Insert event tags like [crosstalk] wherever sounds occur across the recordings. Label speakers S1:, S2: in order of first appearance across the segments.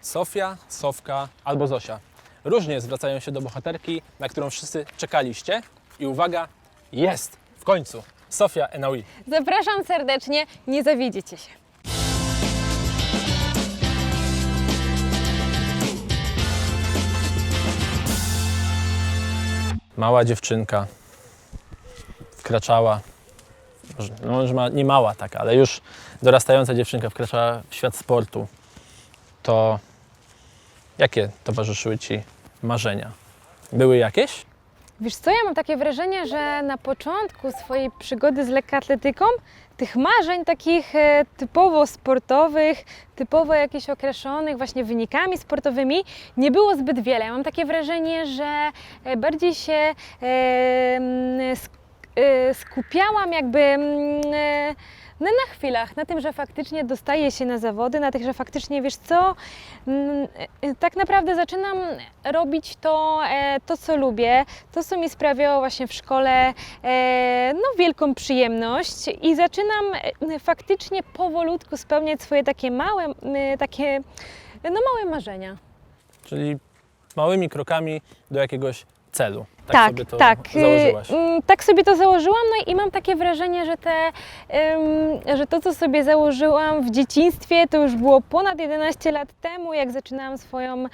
S1: Sofia, Sofka albo Zosia. Różnie zwracają się do bohaterki, na którą wszyscy czekaliście. I uwaga, jest! W końcu! Sofia Enaui.
S2: Zapraszam serdecznie, nie zawiedziecie się.
S1: Mała dziewczynka wkraczała, no może ma, nie mała taka, ale już dorastająca dziewczynka wkraczała w świat sportu. To jakie towarzyszyły Ci marzenia? Były jakieś?
S2: Wiesz co, ja mam takie wrażenie, że na początku swojej przygody z lekkoatletyką tych marzeń takich e, typowo sportowych, typowo jakichś określonych właśnie wynikami sportowymi nie było zbyt wiele. Mam takie wrażenie, że e, bardziej się e, sk- skupiałam jakby no na chwilach, na tym, że faktycznie dostaję się na zawody, na tych, że faktycznie wiesz co, mm, e, tak naprawdę zaczynam robić to, e, to co lubię, to co mi sprawiało właśnie w szkole e, no, wielką przyjemność i zaczynam e, faktycznie powolutku spełniać swoje takie małe, takie no małe marzenia.
S1: Czyli małymi krokami do jakiegoś celu. Tak,
S2: tak,
S1: sobie to
S2: tak.
S1: założyłaś.
S2: Y, mm, Tak sobie to założyłam, no i mam takie wrażenie, że, te, ym, że to, co sobie założyłam w dzieciństwie, to już było ponad 11 lat temu, jak zaczynałam swoją y,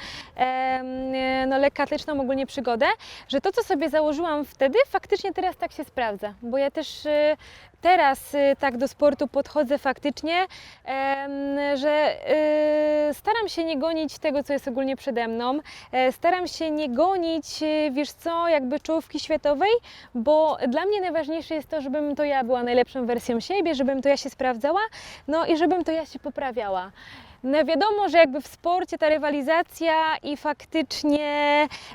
S2: no, lekkoatletyczną ogólnie przygodę, że to, co sobie założyłam wtedy, faktycznie teraz tak się sprawdza, bo ja też y, teraz y, tak do sportu podchodzę faktycznie, że y, staram się nie gonić tego, co jest ogólnie przede mną, E, Staram się nie gonić, e, wiesz co, jakby czołówki światowej, bo dla mnie najważniejsze jest to, żebym to ja była najlepszą wersją siebie, żebym to ja się sprawdzała, no i żebym to ja się poprawiała. No wiadomo, że jakby w sporcie ta rywalizacja i faktycznie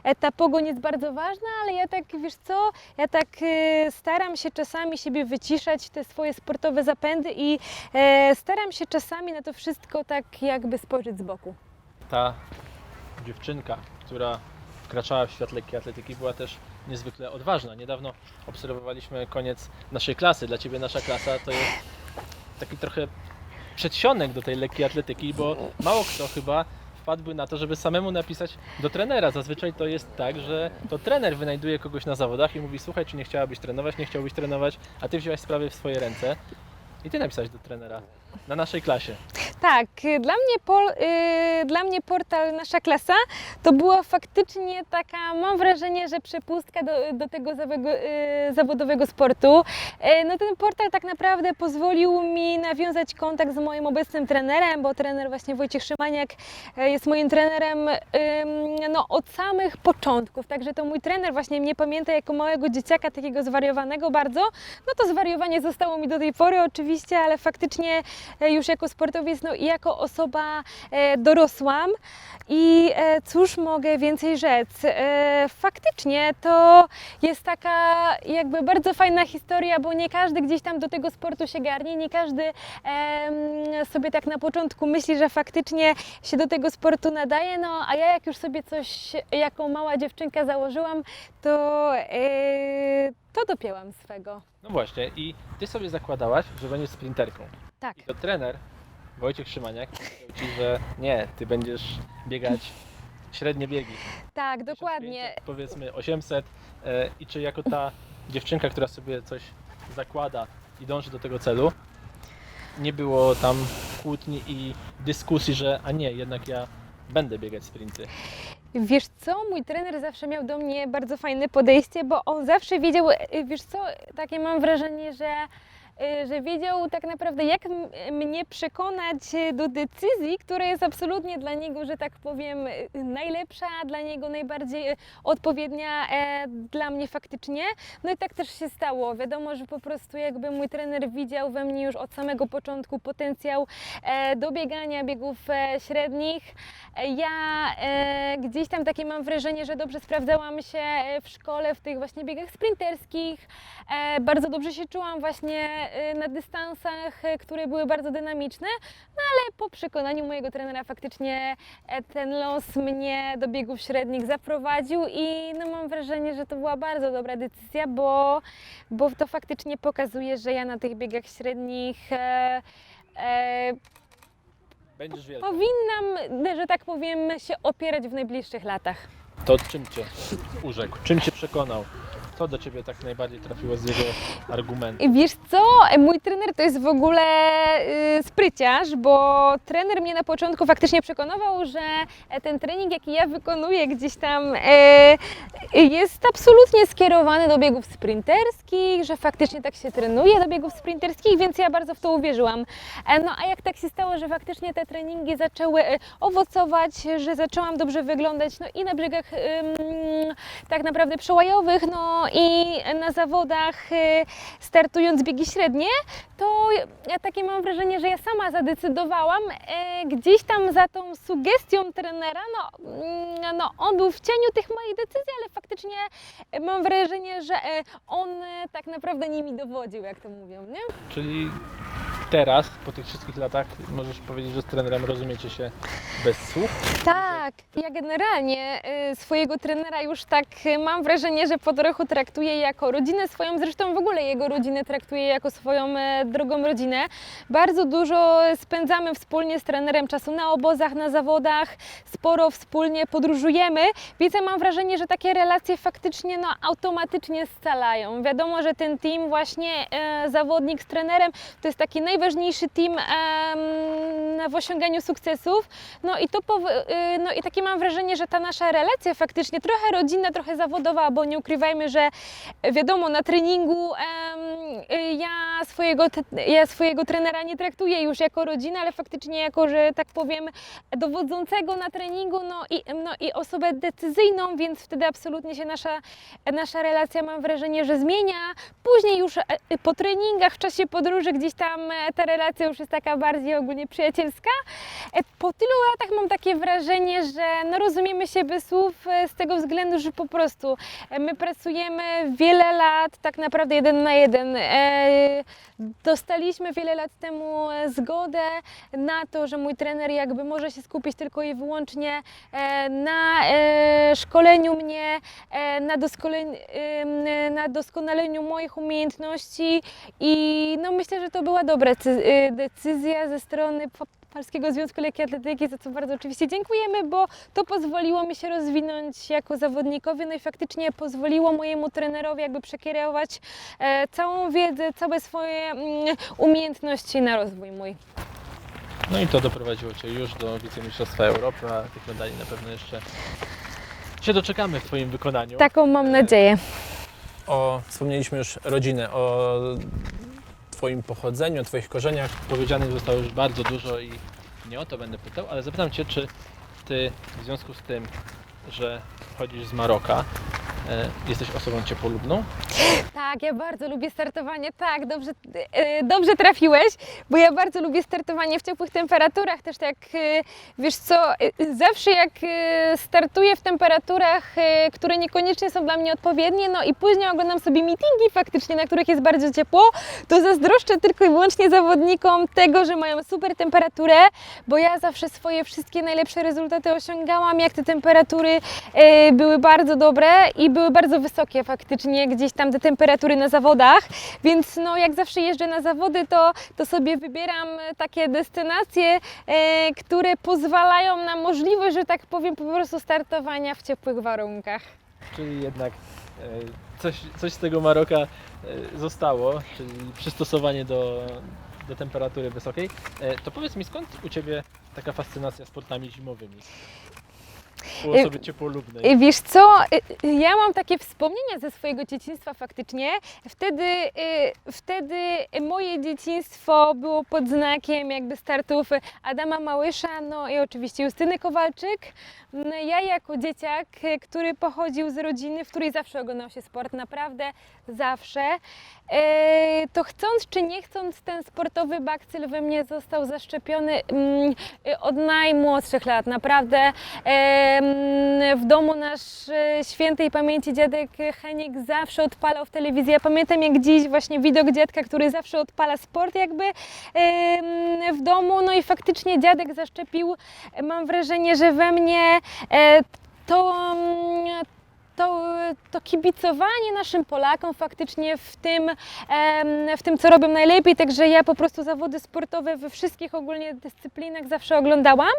S2: e, ta pogoń jest bardzo ważna, ale ja tak, wiesz co, ja tak e, staram się czasami siebie wyciszać, te swoje sportowe zapędy i e, staram się czasami na to wszystko tak jakby spojrzeć z boku.
S1: Ta dziewczynka, która wkraczała w świat lekkiej atletyki, była też niezwykle odważna. Niedawno obserwowaliśmy koniec naszej klasy. Dla Ciebie nasza klasa to jest taki trochę przedsionek do tej lekkiej atletyki, bo mało kto chyba wpadłby na to, żeby samemu napisać do trenera. Zazwyczaj to jest tak, że to trener wynajduje kogoś na zawodach i mówi słuchaj, czy nie chciałabyś trenować, nie chciałbyś trenować, a Ty wziąłeś sprawy w swoje ręce i Ty napisałeś do trenera na naszej klasie.
S2: Tak, y, dla mnie, pol, y, dla mnie portal Nasza Klasa to była faktycznie taka, mam wrażenie, że przepustka do, do tego zawego, y, zawodowego sportu. Y, no ten portal tak naprawdę pozwolił mi nawiązać kontakt z moim obecnym trenerem, bo trener właśnie Wojciech Szymaniak y, jest moim trenerem no, od samych początków, także to mój trener właśnie mnie pamięta jako małego dzieciaka, takiego zwariowanego bardzo. No to zwariowanie zostało mi do tej pory oczywiście, ale faktycznie e, już jako sportowiec, no i jako osoba e, dorosłam i e, cóż mogę więcej rzec. E, faktycznie to jest taka jakby bardzo fajna historia, bo nie każdy gdzieś tam do tego sportu się garnie, nie każdy sobie tak na początku myśli, że faktycznie się do tego sportu nadaje, no a ja jak już sobie coś jako mała dziewczynka założyłam, to, to dopięłam swego.
S1: No właśnie, i Ty sobie zakładałaś, że będziesz sprinterką.
S2: Tak.
S1: I to trener Wojciech Szymaniak powiedział Ci, że nie, Ty będziesz biegać średnie biegi.
S2: Tak, dokładnie.
S1: 1500, Powiedzmy 800 e, i czy jako ta dziewczynka, która sobie coś zakłada i dąży do tego celu, nie było tam kłótni i dyskusji, że a nie, jednak ja będę biegać sprinty.
S2: Wiesz co, mój trener zawsze miał do mnie bardzo fajne podejście, bo on zawsze wiedział, e, wiesz co, takie mam wrażenie, że, że wiedział tak naprawdę, jak mnie przekonać e, do decyzji, która jest absolutnie dla niego, że tak powiem, e, najlepsza, dla niego najbardziej odpowiednia e, dla mnie faktycznie. No i tak też się stało. Wiadomo, że po prostu jakby mój trener widział we mnie już od samego początku potencjał e, do biegania biegów e, średnich. E, Ja e, gdzieś tam takie mam wrażenie, że dobrze sprawdzałam się e, w szkole w tych właśnie biegach sprinterskich. E, bardzo dobrze się czułam właśnie na dystansach, e, które były bardzo dynamiczne, no ale po przekonaniu mojego trenera faktycznie e, ten los mnie do biegów średnich zaprowadził i no mam wrażenie, że to była bardzo dobra decyzja, bo, bo to faktycznie pokazuje, że ja na tych biegach średnich e, e,
S1: Będziesz wielka.
S2: powinnam, że tak powiem, się opierać w najbliższych latach.
S1: To czym cię urzekł? Czym cię przekonał? Co do ciebie tak najbardziej trafiło z jego argumentów?
S2: I Wiesz co, mój trener to jest w ogóle y, spryciarz, bo trener mnie na początku faktycznie przekonywał, że e, ten trening, jaki ja wykonuję gdzieś tam, e, jest absolutnie skierowany do biegów sprinterskich, że faktycznie tak się trenuje do biegów sprinterskich, więc ja bardzo w to uwierzyłam. E, no a jak tak się stało, że faktycznie te treningi zaczęły e, owocować, że zaczęłam dobrze wyglądać, no i na biegach tak naprawdę przełajowych, no i na zawodach y, startując biegi średnie, to ja takie mam wrażenie, że ja sama zadecydowałam e, gdzieś tam za tą sugestią trenera, no, mm, no on był w cieniu tych moich decyzji, ale faktycznie mam wrażenie, że e, on tak naprawdę nimi dowodził, jak to mówią, nie?
S1: Czyli teraz, po tych wszystkich latach, możesz powiedzieć, że z trenerem rozumiecie się bez słów?
S2: Tak, ja generalnie y, swojego trenera już tak y, mam wrażenie, że po trochu traktuję jako rodzinę swoją, zresztą w ogóle jego rodzinę traktuję jako swoją e, drugą rodzinę. Bardzo dużo spędzamy wspólnie z trenerem czasu na obozach, na zawodach, sporo wspólnie podróżujemy, więc ja mam wrażenie, że takie relacje faktycznie no, automatycznie scalają. Wiadomo, że ten team właśnie e, zawodnik z trenerem to jest taki najważniejszy team em, w osiąganiu sukcesów. No i to y, no i takie mam wrażenie, że ta nasza relacja faktycznie trochę rodzinna, trochę zawodowa, bo nie ukrywajmy, że wiadomo, na treningu y, ja, swojego, ja swojego trenera nie traktuję już jako rodzinę, ale faktycznie jako, że tak powiem, dowodzącego na treningu, no i, no i osobę decyzyjną, więc wtedy absolutnie się nasza, nasza relacja mam wrażenie, że zmienia. Później już e, po treningach, w czasie podróży gdzieś tam e, ta relacja już jest taka bardziej ogólnie przyjacielska. E, Po tylu latach mam takie wrażenie, że no rozumiemy się bez słów e, z tego względu, że po prostu e, my pracujemy wiele lat tak naprawdę jeden na jeden. Dostaliśmy wiele lat temu zgodę na to, że mój trener jakby może się skupić tylko i wyłącznie na szkoleniu mnie, na, na doskonaleniu moich umiejętności i no myślę, że to była dobra decyzja ze strony Po- Polskiego Związku Lekkiej Atletyki, za co bardzo oczywiście dziękujemy, bo to pozwoliło mi się rozwinąć jako zawodnikowi, no i faktycznie pozwoliło mojemu trenerowi jakby przekierować e, całą wiedzę, całe swoje mm, umiejętności na rozwój mój.
S1: No i to doprowadziło Cię już do wicemistrzostwa Europy, a tych medali na pewno jeszcze się doczekamy w Twoim wykonaniu.
S2: Taką mam nadzieję.
S1: O, wspomnieliśmy już rodzinę, o Twoim pochodzeniu, o Twoich korzeniach. Powiedzianych zostało już bardzo dużo i nie o to będę pytał, ale zapytam Cię, czy Ty w związku z tym, że pochodzisz z Maroka, e, jesteś osobą ciepłolubną?
S2: Tak, ja bardzo lubię startowanie. Tak, dobrze, e, dobrze trafiłeś, bo ja bardzo lubię startowanie w ciepłych temperaturach. Też tak, e, wiesz co, e, zawsze jak startuję w temperaturach, które niekoniecznie są dla mnie odpowiednie, no i później oglądam sobie meetingi faktycznie, na których jest bardzo ciepło, to zazdroszczę tylko i wyłącznie zawodnikom tego, że mają super temperaturę, bo ja zawsze swoje wszystkie najlepsze rezultaty osiągałam, jak te temperatury były bardzo dobre i były bardzo wysokie faktycznie, gdzieś tam te temperatury na zawodach, więc no jak zawsze jeżdżę na zawody, to, to sobie wybieram takie destynacje, e, które pozwalają na możliwość, że tak powiem, po prostu startowania w ciepłych warunkach.
S1: Czyli jednak e, coś, coś z tego Maroka e, zostało, czyli przystosowanie do, do temperatury wysokiej. E, To powiedz mi, skąd u Ciebie taka fascynacja sportami zimowymi? U osoby ciepłolubnej.
S2: Y, Wiesz co, y, y, ja mam takie wspomnienia ze swojego dzieciństwa faktycznie. Wtedy, y, wtedy moje dzieciństwo było pod znakiem jakby startów Adama Małysza, no i oczywiście Justyny Kowalczyk. No, Ja jako dzieciak, który pochodził z rodziny, w której zawsze oglądał się sport, naprawdę zawsze, to chcąc czy nie chcąc, ten sportowy bakcyl we mnie został zaszczepiony mm, od najmłodszych lat. Naprawdę w domu nasz e, świętej pamięci dziadek Heniek zawsze odpalał w telewizji. Ja pamiętam jak dziś właśnie widok dziadka, który zawsze odpala sport jakby w domu. No i faktycznie dziadek zaszczepił, e, mam wrażenie, że we mnie e, to, mm, to, to kibicowanie naszym Polakom faktycznie w tym, w tym, co robią najlepiej. Także ja po prostu zawody sportowe we wszystkich ogólnie dyscyplinach zawsze oglądałam.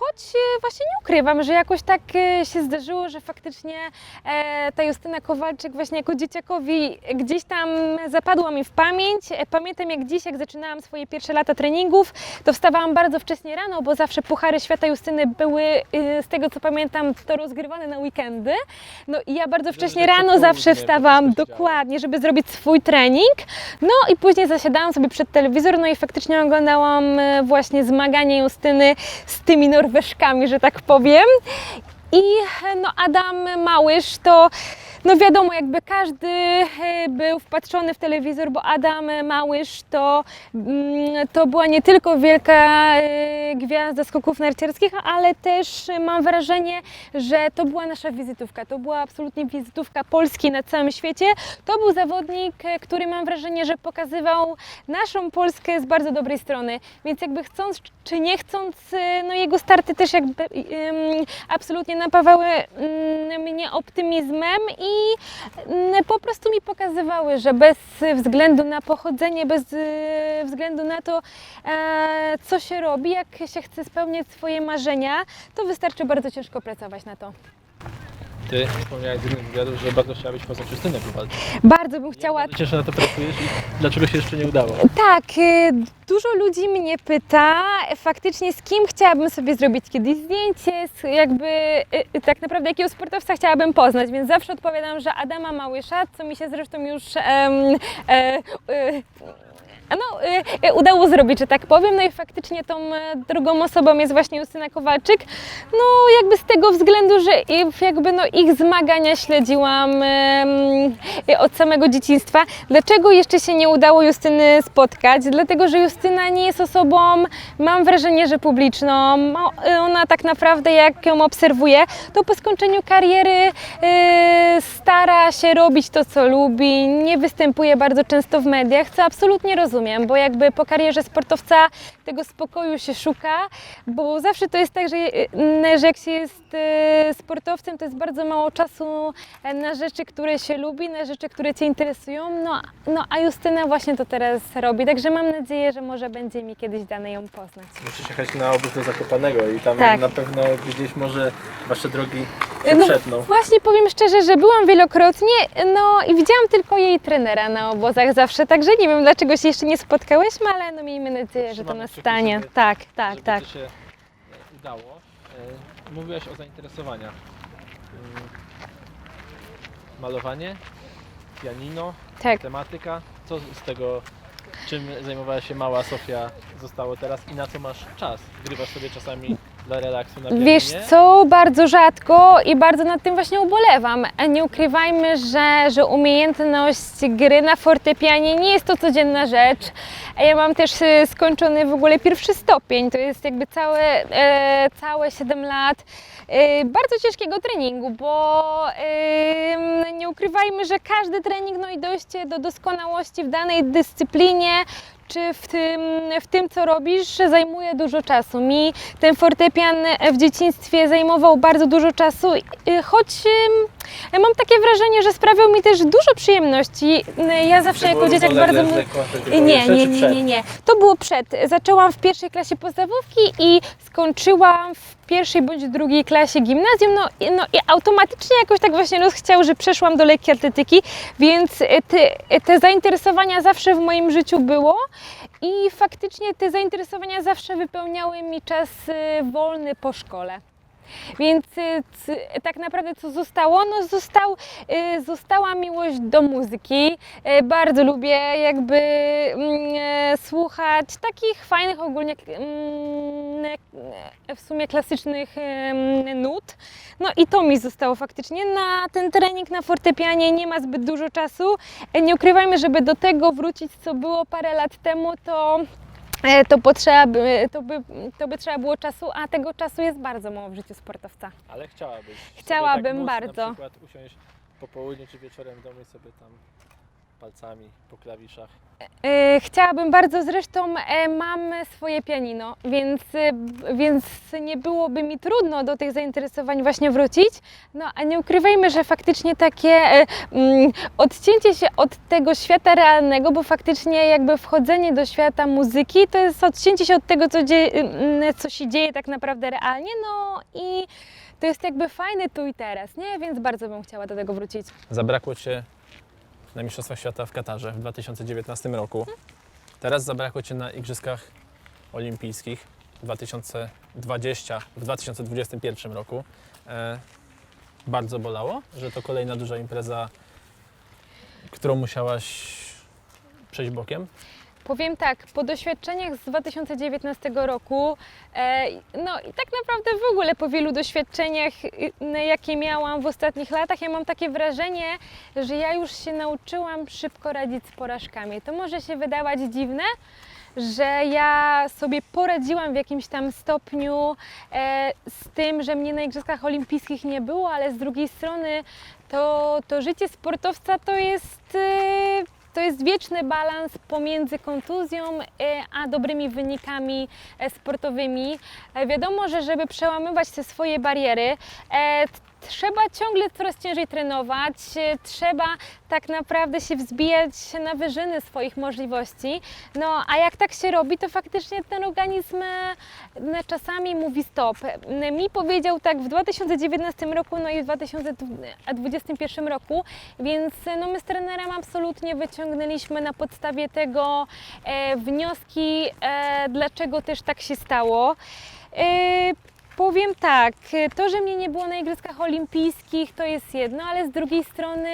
S2: Choć e, właśnie nie ukrywam, że jakoś tak e, się zdarzyło, że faktycznie e, ta Justyna Kowalczyk właśnie jako dzieciakowi gdzieś tam zapadła mi w pamięć. Pamiętam jak dziś, jak zaczynałam swoje pierwsze lata treningów, to wstawałam bardzo wcześnie rano, bo zawsze Puchary Świata Justyny były, e, z tego co pamiętam, to rozgrywane na weekendy. No i ja bardzo wcześnie rano zawsze wstawałam, dokładnie, żeby zrobić swój trening. No i później zasiadałam sobie przed telewizor, no i faktycznie oglądałam e, właśnie zmaganie Justyny z tymi Norweżkami, że tak powiem. I e, no Adam Małysz to no wiadomo, jakby każdy e, był wpatrzony w telewizor, bo Adam Małysz to, mm, to była nie tylko wielka e, gwiazda skoków narciarskich, ale też mam wrażenie, że to była nasza wizytówka. To była absolutnie wizytówka Polski na całym świecie. To był zawodnik, e, który mam wrażenie, że pokazywał naszą Polskę z bardzo dobrej strony. Więc jakby chcąc czy nie chcąc, no jego starty też jakby absolutnie napawały mm, mnie optymizmem i mm, po prostu mi pokazywały, że bez względu na pochodzenie, bez e, względu na to, e, co się robi, jak się chce spełniać swoje marzenia, to wystarczy bardzo ciężko pracować na to.
S1: Ty wspomniałeś z jednym wywiadu, że bardzo chciałabyś poznać Justynę Kowalczyk.
S2: Bardzo bym chciała
S1: cieszę, że na to pracujesz i dlaczego się jeszcze nie udało?
S2: Tak, y, dużo ludzi mnie pyta faktycznie z kim chciałabym sobie zrobić kiedyś zdjęcie, z jakby y, y, tak naprawdę jakiego sportowca chciałabym poznać, więc zawsze odpowiadam, że Adama Małysza, co mi się zresztą już em, e, y, no, y, y, udało zrobić, że tak powiem. No i faktycznie tą e, drugą osobą jest właśnie Justyna Kowalczyk. No jakby z tego względu, że jakby no ich zmagania śledziłam od samego dzieciństwa. Dlaczego jeszcze się nie udało Justyny spotkać? Dlatego, że Justyna nie jest osobą, mam wrażenie, że publiczną. Y, Ona tak naprawdę, jak ją obserwuję, to po skończeniu kariery stara się robić to, co lubi, nie występuje bardzo często w mediach, co absolutnie rozumiem, bo jakby po karierze sportowca tego spokoju się szuka, bo zawsze to jest tak, że, y, że jak się jest y, sportowcem, to jest bardzo mało czasu e, na rzeczy, które się lubi, na rzeczy, które Cię interesują, no, no a Justyna właśnie to teraz robi, także mam nadzieję, że może będzie mi kiedyś dane ją poznać.
S1: Musisz jechać na obóz do Zakopanego i tam
S2: Tak.
S1: na pewno gdzieś może wasze drogi się
S2: No,
S1: przetną.
S2: Właśnie powiem szczerze, że byłam wielokrotnie, no i widziałam tylko jej trenera na obozach zawsze, także nie wiem dlaczego się jeszcze nie spotkałyśmy, ale no miejmy nadzieję, że to nastanie.
S1: żeby-
S2: Tak, tak,
S1: żeby
S2: tak.
S1: to się e, udało. E, Mówiłaś o zainteresowaniach. Mm, Malowanie, pianino,
S2: Tak.
S1: tematyka. Co z tego, czym zajmowała się mała Sofia zostało teraz i na co masz czas? Grywasz sobie czasami dla relaksu na pianinie?
S2: Wiesz co, bardzo rzadko i bardzo nad tym właśnie ubolewam. Nie ukrywajmy, że, że umiejętność gry na fortepianie nie jest to codzienna rzecz. Ja mam też e, skończony w ogóle pierwszy stopień, to jest jakby całe, e, całe 7 lat e, bardzo ciężkiego treningu, bo e, nie ukrywajmy, że każdy trening, no i dojście do doskonałości w danej dyscyplinie, czy w tym, w tym, co robisz, zajmuje dużo czasu. Mi ten fortepian w dzieciństwie zajmował bardzo dużo czasu, y, choć mam takie wrażenie, że sprawiał mi też dużo przyjemności. Y, Ja zawsze jako dzieciak bardzo... nie, nie, nie, nie, nie. To było przed. Zaczęłam w pierwszej klasie podstawówki i skończyłam w pierwszej bądź drugiej klasie gimnazjum. No, i- no i automatycznie jakoś tak właśnie los chciał, że przeszłam do lekkiej atletyki, więc e, te, te zainteresowania zawsze w moim życiu było i faktycznie te zainteresowania zawsze wypełniały mi czas e, wolny po szkole. Więc y, tak naprawdę co zostało? No został, y, została miłość do muzyki. Y, Bardzo lubię jakby mm, e, słuchać takich fajnych ogólnie mm, e, w sumie klasycznych nut. No i to mi zostało faktycznie. Na ten trening na fortepianie nie ma zbyt dużo czasu. E, Nie ukrywajmy, żeby do tego wrócić, co było parę lat temu, to e, to, potrzeba by, to, by, to by trzeba było czasu, a tego czasu jest bardzo mało w życiu sportowca.
S1: Ale chciałabyś.
S2: Chciałabym
S1: tak móc
S2: bardzo.
S1: Na przykład usiąść po południu czy wieczorem w domu i sobie tam palcami po klawiszach.
S2: E, Chciałabym bardzo, zresztą e, mam swoje pianino, więc, e, b- więc nie byłoby mi trudno do tych zainteresowań właśnie wrócić. No a nie ukrywajmy, że faktycznie takie e, mm, odcięcie się od tego świata realnego, bo faktycznie jakby wchodzenie do świata muzyki to jest odcięcie się od tego, co, dzieje, mm, co się dzieje tak naprawdę realnie, no i to jest jakby fajne tu i teraz, nie? Więc bardzo bym chciała do tego wrócić.
S1: Zabrakło Cię na Mistrzostwach Świata w Katarze w 2019 roku. Teraz zabrakło Cię na Igrzyskach Olimpijskich 2020 w 2021 roku. E, bardzo bolało, że to kolejna duża impreza, którą musiałaś przejść bokiem.
S2: Powiem tak, po doświadczeniach z 2019 roku, e, no i tak naprawdę w ogóle po wielu doświadczeniach, y, jakie miałam w ostatnich latach, ja mam takie wrażenie, że ja już się nauczyłam szybko radzić z porażkami. To może się wydawać dziwne, że ja sobie poradziłam w jakimś tam stopniu e, z tym, że mnie na Igrzyskach Olimpijskich nie było, ale z drugiej strony to, to życie sportowca to jest. To jest wieczny balans pomiędzy kontuzją e, a dobrymi wynikami e, sportowymi. E, Wiadomo, że żeby przełamywać te swoje bariery, trzeba ciągle coraz ciężej trenować, e, trzeba tak naprawdę się wzbijać na wyżyny swoich możliwości. No a jak tak się robi, to faktycznie ten organizm e, czasami mówi stop. M, Mi powiedział tak w 2019 roku, no i w 2021 roku, więc e, no my z trenerem absolutnie wyciągnęliśmy na podstawie tego e, wnioski, e, dlaczego też tak się stało. E, Powiem tak, to, że mnie nie było na Igrzyskach Olimpijskich, to jest jedno, ale z drugiej strony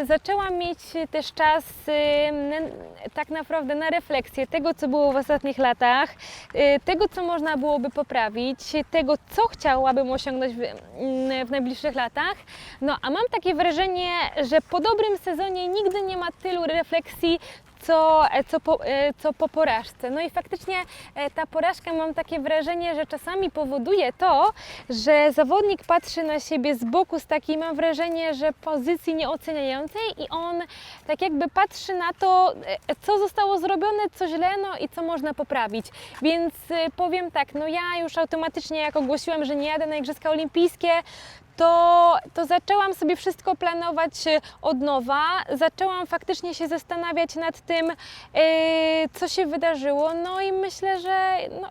S2: y, zaczęłam mieć też czas y, n- tak naprawdę na refleksję tego, co było w ostatnich latach, y, tego, co można byłoby poprawić, tego, co chciałabym osiągnąć w, mm, w najbliższych latach. No a mam takie wrażenie, że po dobrym sezonie nigdy nie ma tylu refleksji, co, co, po, e, co po porażce. No i faktycznie e, ta porażka mam takie wrażenie, że czasami powoduje to, że zawodnik patrzy na siebie z boku z takiej, mam wrażenie, że pozycji nieoceniającej i on tak jakby patrzy na to, e, co zostało zrobione, co źle, no i co można poprawić. Więc e, powiem tak, no ja już automatycznie jak ogłosiłam, że nie jadę na Igrzyska Olimpijskie, to, to zaczęłam sobie wszystko planować e, od nowa. Zaczęłam faktycznie się zastanawiać nad tym, e, co się wydarzyło. No i myślę, że no,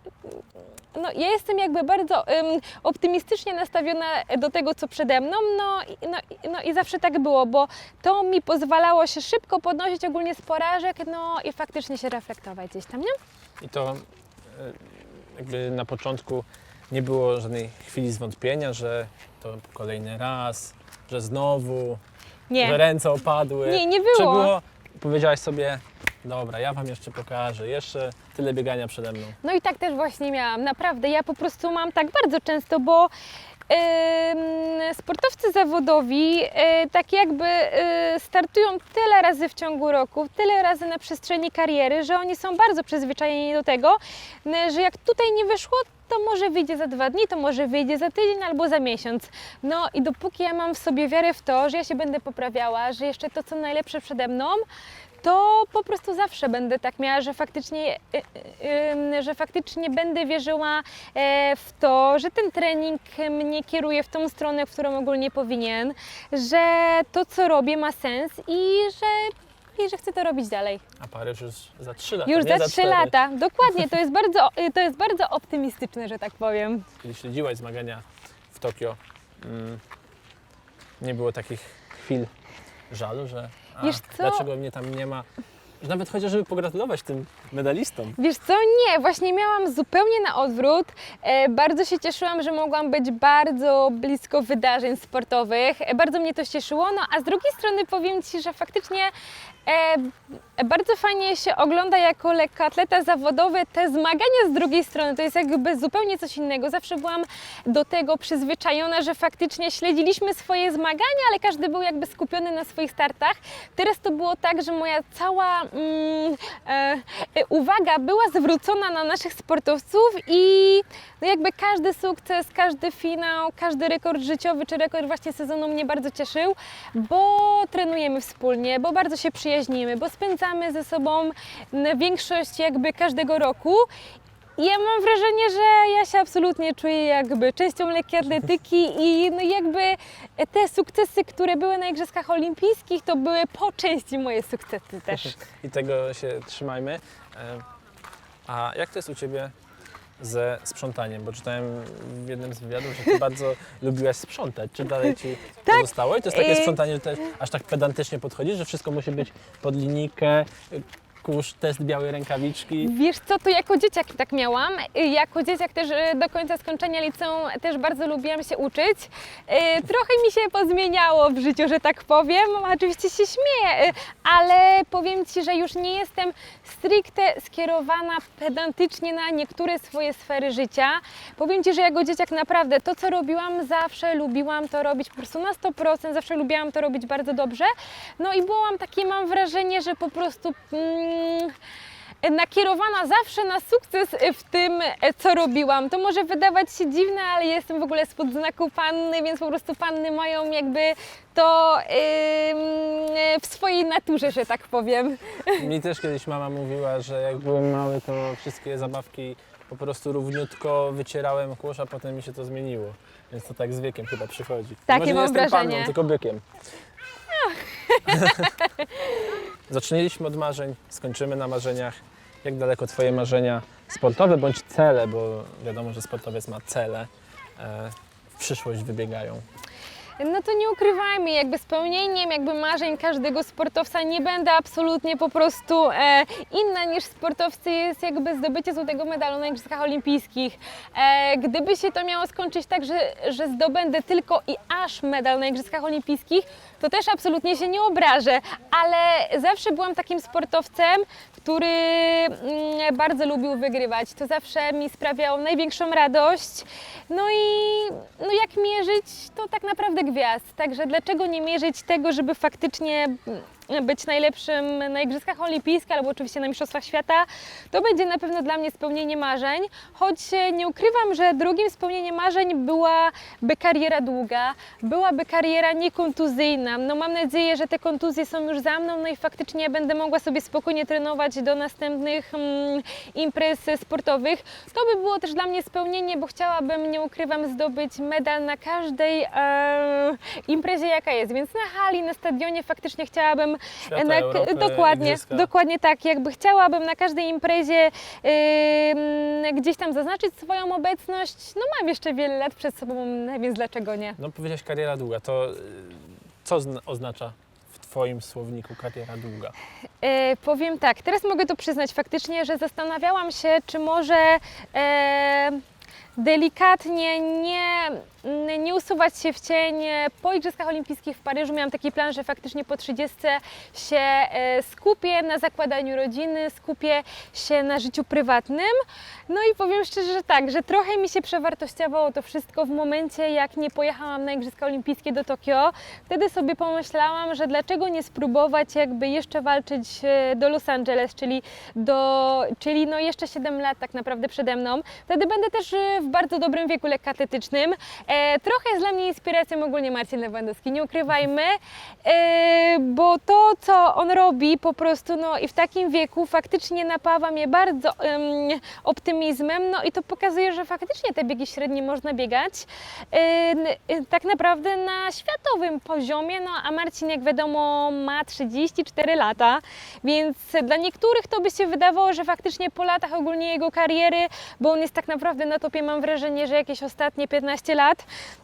S2: no, ja jestem jakby bardzo em, optymistycznie nastawiona do tego, co przede mną. No, no, no i zawsze tak było, bo to mi pozwalało się szybko podnosić ogólnie z porażek, no i faktycznie się reflektować gdzieś tam, nie?
S1: I to e, jakby na początku nie było żadnej chwili zwątpienia, że to kolejny raz, że znowu, że
S2: Nie,
S1: ręce opadły.
S2: nie, nie
S1: Czy
S2: było.
S1: było, powiedziałaś sobie, dobra, ja Wam jeszcze pokażę, jeszcze tyle biegania przede mną.
S2: No i tak też właśnie miałam. Naprawdę, ja po prostu mam tak bardzo często, bo sportowcy zawodowi e, tak jakby e, startują tyle razy w ciągu roku, tyle razy na przestrzeni kariery, że oni są bardzo przyzwyczajeni do tego, że jak tutaj nie wyszło, to może wyjdzie za dwa dni, to może wyjdzie za tydzień albo za miesiąc. No i dopóki ja mam w sobie wiarę w to, że ja się będę poprawiała, że jeszcze to, co najlepsze przede mną, to po prostu zawsze będę tak miała, że faktycznie, y, y, że faktycznie będę wierzyła e, w to, że ten trening mnie kieruje w tą stronę, w którą ogólnie powinien, że to, co robię, ma sens i że, i że chcę to robić dalej.
S1: A Paryż już za 3 lata,
S2: Już za trzy
S1: cztery.
S2: lata, dokładnie, to [laughs] jest, bardzo, y, to jest bardzo optymistyczne, że tak powiem.
S1: Kiedy śledziłaś zmagania w Tokio, mm, nie było takich chwil żalu, że
S2: Wiesz co?
S1: dlaczego mnie tam nie ma? Nawet chociażby pogratulować tym medalistom.
S2: Wiesz co, nie, właśnie miałam zupełnie na odwrót. E, bardzo się cieszyłam, że mogłam być bardzo blisko wydarzeń sportowych. E, bardzo mnie to cieszyło, no a z drugiej strony powiem Ci, że faktycznie E, bardzo fajnie się ogląda jako lekkoatleta zawodowy te zmagania z drugiej strony. To jest jakby zupełnie coś innego. Zawsze byłam do tego przyzwyczajona, że faktycznie śledziliśmy swoje zmagania, ale każdy był jakby skupiony na swoich startach. Teraz to było tak, że moja cała mm, e, e, uwaga była zwrócona na naszych sportowców i no jakby każdy sukces, każdy finał, każdy rekord życiowy czy rekord właśnie sezonu mnie bardzo cieszył, bo trenujemy wspólnie, bo bardzo się bo spędzamy ze sobą n- większość jakby każdego roku. I ja mam wrażenie, że ja się absolutnie czuję jakby częścią lekkiej atletyki i no jakby te sukcesy, które były na Igrzyskach Olimpijskich, to były po części moje sukcesy też. [laughs]
S3: I tego się trzymajmy. E, A jak to jest u Ciebie ze sprzątaniem? Bo czytałem w jednym z wywiadów, że Ty bardzo [laughs] lubiłaś sprzątać. Czy dalej Ci
S2: Tak.
S3: pozostało? I to jest takie
S2: Y-
S3: sprzątanie, że też aż tak pedantycznie podchodzisz, że wszystko musi być pod linijkę, kurz, test białej rękawiczki.
S2: Wiesz co, to jako dzieciak tak miałam. Y, Jako dzieciak też y, do końca skończenia liceum też bardzo lubiłam się uczyć. Y, Trochę mi się pozmieniało w życiu, że tak powiem. Oczywiście się śmieję, ale powiem Ci, że już nie jestem stricte skierowana pedantycznie na niektóre swoje sfery życia. Powiem Ci, że jako dzieciak naprawdę to, co robiłam, zawsze lubiłam to robić po prostu na 100%, zawsze lubiłam to robić bardzo dobrze. No i byłam takie, mam wrażenie, że po prostu... Mm, nakierowana zawsze na sukces w tym, co robiłam. To może wydawać się dziwne, ale jestem w ogóle spod znaku panny, więc po prostu panny mają jakby to e, w swojej naturze, że tak powiem. [laughs]
S3: Mi też kiedyś mama mówiła, że jak byłem mały, to wszystkie zabawki po prostu równiutko wycierałem kurz, a potem mi się to zmieniło. Więc to tak z wiekiem chyba przychodzi.
S2: Takie
S3: Może nie
S2: mam
S3: jestem
S2: wrażenie.
S3: panną, tylko bykiem. [laughs] Zaczęliśmy od marzeń, skończymy na marzeniach. Jak daleko Twoje marzenia sportowe bądź cele, bo wiadomo, że sportowiec ma cele, e, w przyszłość wybiegają.
S2: No to nie ukrywajmy, jakby spełnieniem jakby marzeń każdego sportowca nie będę absolutnie po prostu e, inna niż sportowcy jest jakby zdobycie złotego medalu na Igrzyskach Olimpijskich. E, gdyby się to miało skończyć tak, że, że zdobędę tylko i aż medal na Igrzyskach Olimpijskich, to też absolutnie się nie obrażę, ale zawsze byłam takim sportowcem, który mm, bardzo lubił wygrywać. To zawsze mi sprawiało największą radość. No i no jak mierzyć, to tak naprawdę gwiazd. Także dlaczego nie mierzyć tego, żeby faktycznie być najlepszym na Igrzyskach Olimpijskich albo oczywiście na Mistrzostwach Świata, to będzie na pewno dla mnie spełnienie marzeń. Choć e, nie ukrywam, że drugim spełnieniem marzeń byłaby kariera długa, byłaby kariera niekontuzyjna. No mam nadzieję, że te kontuzje są już za mną, no i faktycznie będę mogła sobie spokojnie trenować do następnych mm, imprez sportowych. To by było też dla mnie spełnienie, bo chciałabym, nie ukrywam, zdobyć medal na każdej e, imprezie, jaka jest. Więc na hali, na stadionie faktycznie chciałabym
S3: Świata,
S2: na,
S3: Europy,
S2: dokładnie,
S3: Igrzyska.
S2: dokładnie tak. Jakby chciałabym na każdej imprezie ym, gdzieś tam zaznaczyć swoją obecność. No mam jeszcze wiele lat przed sobą, więc dlaczego nie?
S3: No powiedziałeś kariera długa, to y, co zna- oznacza w Twoim słowniku kariera długa?
S2: E, powiem tak, teraz mogę to przyznać faktycznie, że zastanawiałam się, czy może e, delikatnie nie, nie usuwać się w cień. Po Igrzyskach Olimpijskich w Paryżu miałam taki plan, że faktycznie po 30 się e, skupię na zakładaniu rodziny, skupię się na życiu prywatnym. No i powiem szczerze, że tak, że trochę mi się przewartościowało to wszystko w momencie, jak nie pojechałam na Igrzyska Olimpijskie do Tokio. Wtedy sobie pomyślałam, że dlaczego nie spróbować jakby jeszcze walczyć e, do Los Angeles, czyli, do, czyli no jeszcze 7 lat tak naprawdę przede mną. Wtedy będę też e, w bardzo dobrym wieku lekkoatletycznym. E, trochę jest dla mnie inspiracją ogólnie Marcin Lewandowski, nie ukrywajmy, e, bo to, co on robi po prostu, no i w takim wieku faktycznie napawa mnie bardzo em, optymizmem, no i to pokazuje, że faktycznie te biegi średnie można biegać e, e, tak naprawdę na światowym poziomie, no a Marcin jak wiadomo ma 34 lata, więc dla niektórych to by się wydawało, że faktycznie po latach ogólnie jego kariery, bo on jest tak naprawdę na topie, mam wrażenie, że jakieś ostatnie 15 lat,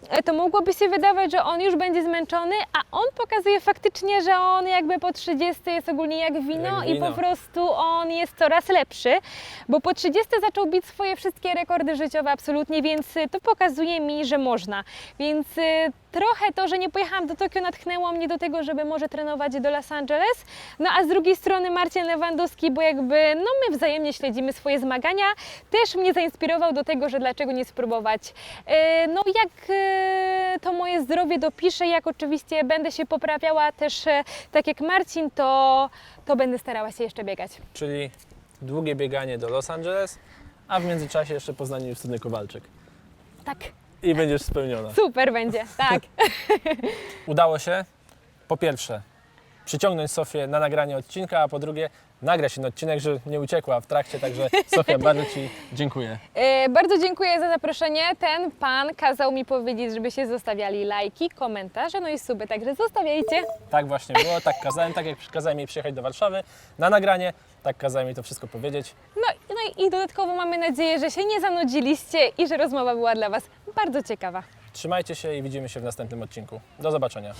S2: e, to mogłoby się wydawać, że on już będzie zmęczony, a on pokazuje faktycznie, że on jakby po 30 jest ogólnie jak wino,
S3: Jak
S2: i
S3: wino.
S2: po prostu on jest coraz lepszy, bo po 30 zaczął bić swoje wszystkie rekordy życiowe absolutnie, więc y, to pokazuje mi, że można. Więc y, trochę to, że nie pojechałam do Tokio natchnęło mnie do tego, żeby może trenować do Los Angeles. No a z drugiej strony Marcin Lewandowski, bo jakby no my wzajemnie śledzimy swoje zmagania, też mnie zainspirował do tego, że dlaczego nie spróbować. E, No jak e, to moje zdrowie dopisze, jak oczywiście będę się poprawiała też e, tak jak Marcin, to, to będę starała się jeszcze biegać.
S3: Czyli długie bieganie do Los Angeles, a w międzyczasie jeszcze poznanie Justyny Kowalczyk.
S2: Tak,
S3: I będziesz spełniona.
S2: super będzie, tak. [laughs]
S3: Udało się, po pierwsze, przyciągnąć Sofię na nagranie odcinka, a po drugie, nagrać ten odcinek, że nie uciekła w trakcie, także [laughs] Sofia, bardzo Ci dziękuję.
S2: E, bardzo dziękuję za zaproszenie. Ten pan kazał mi powiedzieć, żebyście zostawiali lajki, komentarze, no i suby, także zostawiajcie.
S3: Tak właśnie było, tak kazałem, tak jak kazałem jej przyjechać do Warszawy na nagranie, tak kazałem jej to wszystko powiedzieć.
S2: No, no i dodatkowo mamy nadzieję, że się nie zanudziliście i że rozmowa była dla Was bardzo ciekawa.
S3: Trzymajcie się i widzimy się w następnym odcinku. Do zobaczenia.